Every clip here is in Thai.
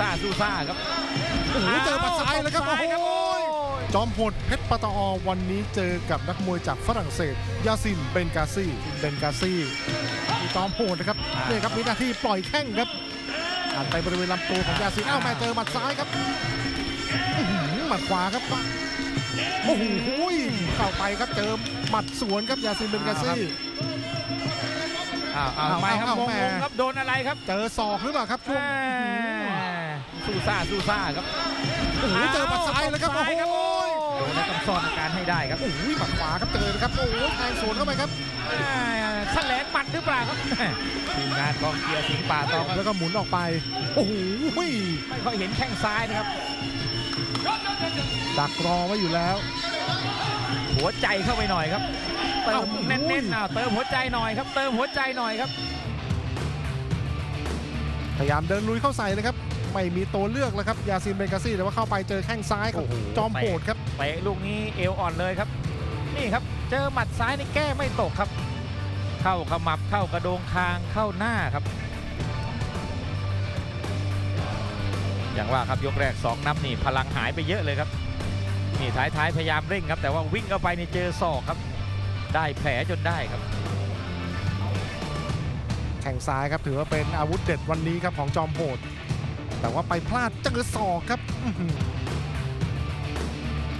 ซ่าสู้ซ่าครับโอ้โหเจอหมัดซ้ายแล้วครับซ้ายครับโอ้โอ้ยยจอมโหดเพชรปตอวันนี้เจอกับนักมวยจากฝรั่งเศส ยาซินเบนกาซีเบนกาซีจอมโหดนะครับนี่ครับมีหน้าที่ปล่อยแข้งครับอันไปบริเวณลำตัวของยาซินอ้าวแม่เจอหมัดซ้ายครับอื้อหือหมัดขวาครับโอ้โหเข้าไปครับเจอหมัดสวนครับยาซินเบนกาซีอ้าวอ้าวอ้าวทำไมครับอ้าวงแม่งๆครับโดนอะไรครับ เจอศอกหรือเปล่าครับช่วงแม่ สู้ซ่าสู้ซ่าครับโอ้โหเจอหมัดซ้ายแล้วครับซ้ายครับโอ้โอ้ยยโดนแล้วต้องซ่อนอาการให้ได้ครับโอ้โหหมัดขวาครับเจอนะครับโอ้โหแทงสวนเข้าไปครับแม่แถลงหมัดหรือเปล่าครับแม่ทีมงานกองเชียร์สิงห์ป่าตองแล้วก็หมุนออกไปโอ้โหไม่ค่อยเห็นแข้งซ้ายนะครับดักรอไว้อยู่แล้ว หัวใจเข้าไปหน่อยครับเติเอ้ามแน่นๆอ้าวเติมหัวใจหน่อยครับ เติมหัวใจหน่อยครับ พยายามเดินลุยเข้าใส่นะครับ ไม่มีตัวเลือกแล้วครับยาซินเบนกาซี่แต่ว่าเข้าไปเจอแข้งซ้ายของโอ้โหจอมโหดครับเตะลูกนี้เอวอ่อนเลยครับ นี่ครับเจอหมัดซ้ายนี่แก้ไม่ตกครับ เข้าขมับเข้ากระโดงคางเข้าหน้าครับ อย่างว่าครับยกแรก 2 นับนี่พลังหายไปเยอะเลยครับนี่ท้ายท้ายๆพยายามเร่งครับ แต่ว่าวิ่งเข้าไปนี่เจอศอกครับ ได้แผลจนได้ครับแข้งซ้ายครับถือว่าเป็นอาวุธเด็ดวันนี้ครับของจอมโหด แต่ว่าไปพลาดเจอศอกครับอื้อหือ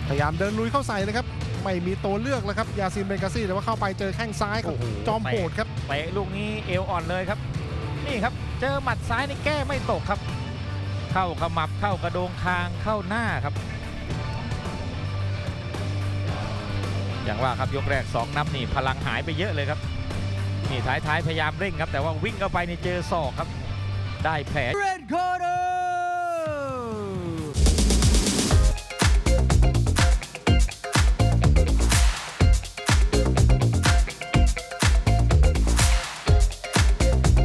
พยายามเดินลุยเข้าใส่นะครับ ไม่มีตัวเลือกแล้วครับ ยาซินเบนกาซี่แต่ว่าเข้าไปเจอแข้งซ้ายของโอ้โหจอมโหดครับเตะลูกนี้เอวอ่อนเลยครับ นี่ครับ เจอหมัดซ้ายนี่แก้ไม่ตกครับ เข้าขมับเข้ากระโดงคางเข้าหน้าครับ อย่างว่าครับยกแรก 2 นับนี่พลังหายไปเยอะเลยครับ นี่ท้ายท้ายๆพยายามเร่งครับ แต่ว่าวิ่งเข้าไปนี่เจอศอกครับ ได้แผล Red corner